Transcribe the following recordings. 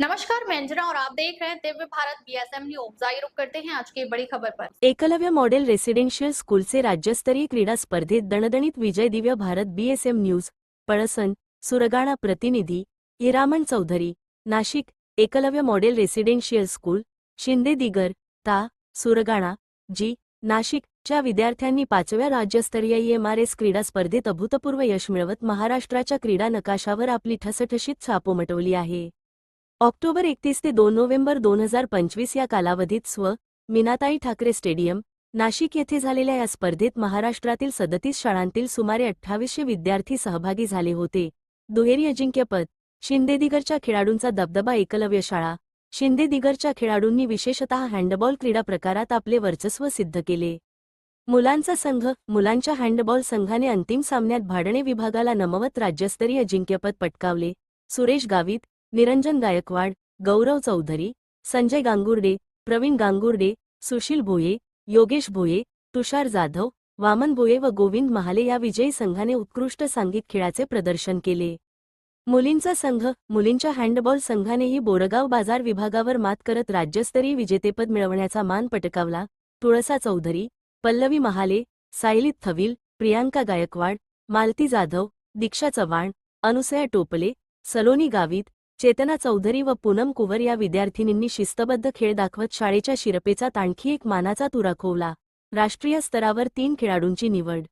नमस्कार मैं अंजना और आप देख रहे हैं दिव्य भारत बीएसएम न्यूज आइए रुक करते हैं आज की बड़ी खबर पर। एकलव्य मॉडेल रेसिडेन्शियल स्कूलचे राज्यस्तरीय क्रीडा स्पर्धेत दणदणीत विजय दिव्य भारत बीएसएम न्यूज पळसन सुरगाणा प्रतिनिधी Hiraman Chaudhari Nashik Eklavya model residential school Shinde Digar ता सुरगाणा जी नाशिक च्या विद्यार्थ्यांनी पाचव्या राज्यस्तरीय एमआरएस क्रीडा स्पर्धेत अभूतपूर्व यश मिळवत महाराष्ट्राच्या क्रीडा नकाशावर आपली ठसठशीत छाप उमटवली आहे. ऑक्टोबर एकतीस ते दोन नोव्हेंबर दोन हजार पंचवीस या कालावधीत स्व. मीनाताई ठाकरे स्टेडियम नाशिक येथे झालेल्या या स्पर्धेत महाराष्ट्रातील सदतीस शाळांतील सुमारे अठ्ठावीसशे विद्यार्थी सहभागी झाले होते. दुहेरी अजिंक्यपद शिंदेदिगरच्या खेळाडूंचा दबदबा एकलव्य शाळा शिंदेदिगरच्या खेळाडूंनी विशेषतः हँडबॉल क्रीडा प्रकारात आपले वर्चस्व सिद्ध केले. मुलांचा संघ मुलांच्या हँडबॉल संघाने अंतिम सामन्यात भाडणे विभागाला नमवत राज्यस्तरीय अजिंक्यपद पटकावले. सुरेश गावित निरंजन गायकवाड गौरव चौधरी संजय गांगुर्डे प्रवीण गांगुर्डे सुशील भोये योगेश भोये तुषार जाधव वामन भोये व गोविंद महाले या विजयी संघाने उत्कृष्ट सांघिक खेळाचे प्रदर्शन केले. मुलींचा संघ मुलींच्या हँडबॉल संघानेही बोरगाव बाजार विभागावर मात करत राज्यस्तरीय विजेतेपद मिळवण्याचा मान पटकावला. तुळसा चौधरी पल्लवी महाले सायलीत थविल प्रियांका गायकवाड मालती जाधव दीक्षा चव्हाण अनुसया टोपले सलोनी गावित चेतना चौधरी व पूनम कुवर या विद्यार्थिनींनी शिस्तबद्ध खेळ दाखवत शाळेच्या शिरपेचात आणखी एक मानाचा तुराखोवला राष्ट्रीय स्तरावर तीन खेळाडूंची निवड.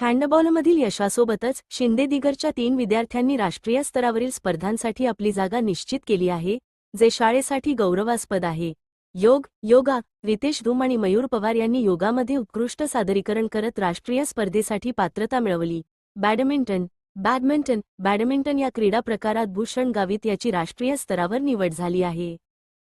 हँडबॉलमधील यशासोबतच शिंदेदिगरच्या तीन विद्यार्थ्यांनी राष्ट्रीय स्तरावरील स्पर्धांसाठी आपली जागा निश्चित केली आहे जे शाळेसाठी गौरवास्पद आहे. योग योगा रितेश धूम आणि मयूर पवार यांनी योगामध्ये उत्कृष्ट सादरीकरण करत राष्ट्रीय स्पर्धेसाठी पात्रता मिळवली. बॅडमिंटन बॅडमिंटन बॅडमिंटन या क्रीडा प्रकारात भूषण गावित याची राष्ट्रीय स्तरावर निवड झाली आहे.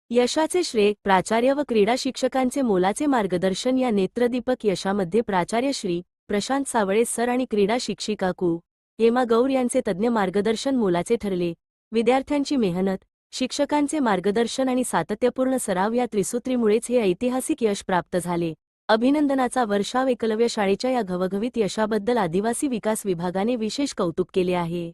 यशाचे श्रेय प्राचार्य व क्रीडा शिक्षकांचे मोलाचे मार्गदर्शन या नेत्रदीपक यशामध्ये प्राचार्य श्री प्रशांत सावळे सर आणि क्रीडा शिक्षिका कू. हेमा गौर यांचे तज्ज्ञ मार्गदर्शन मोलाचे ठरले. विद्यार्थ्यांची मेहनत शिक्षकांचे मार्गदर्शन आणि सातत्यपूर्ण सराव या त्रिसूत्रीमुळेच हे ऐतिहासिक यश प्राप्त झाले. अभिनंदनाचा वर्षाव एकलव्य शाळेच्या या घवघवीत यशाबद्दल आदिवासी विकास विभागाने विशेष कौतुक केले आहे.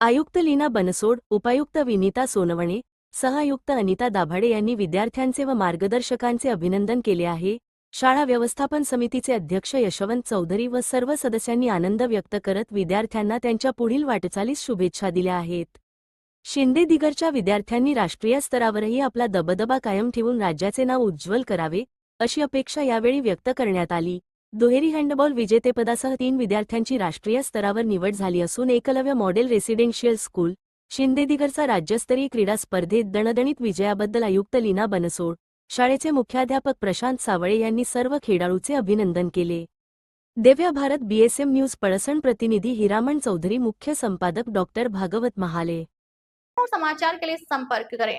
आयुक्त लीना बनसोड उपायुक्त विनीता सोनवणे सहआयुक्त अनिता दाभाडे यांनी विद्यार्थ्यांचे व मार्गदर्शकांचे अभिनंदन केले आहे. शाळा व्यवस्थापन समितीचे अध्यक्ष यशवंत चौधरी व सर्व सदस्यांनी आनंद व्यक्त करत विद्यार्थ्यांना त्यांच्या पुढील वाटचालीस शुभेच्छा दिल्या आहेत. शिंदे दिगरच्या विद्यार्थ्यांनी राष्ट्रीय स्तरावरही आपला दबदबा कायम ठेवून राज्याचे नाव उज्ज्वल करावे अशी अपेक्षा यावेळी व्यक्त करण्यात आली. दुहेरी हँडबॉल विजेतेपदासह तीन विद्यार्थ्यांची राष्ट्रीय स्तरावर निवड झाली असून एकलव्य मॉडेल रेसिडेन्शियल स्कूल शिंदेदिगरचा राज्यस्तरीय क्रीडा स्पर्धेत दणदणीत विजयाबद्दल आयुक्त लीना बनसोड शाळेचे मुख्याध्यापक प्रशांत सावळे यांनी सर्व खेळाडूचे अभिनंदन केले. देव्या भारत बीएसएम न्यूज पळसण प्रतिनिधी हिरामण चौधरी मुख्य संपादक डॉक्टर भागवत महाले. समाचार के लिए संपर्क करें।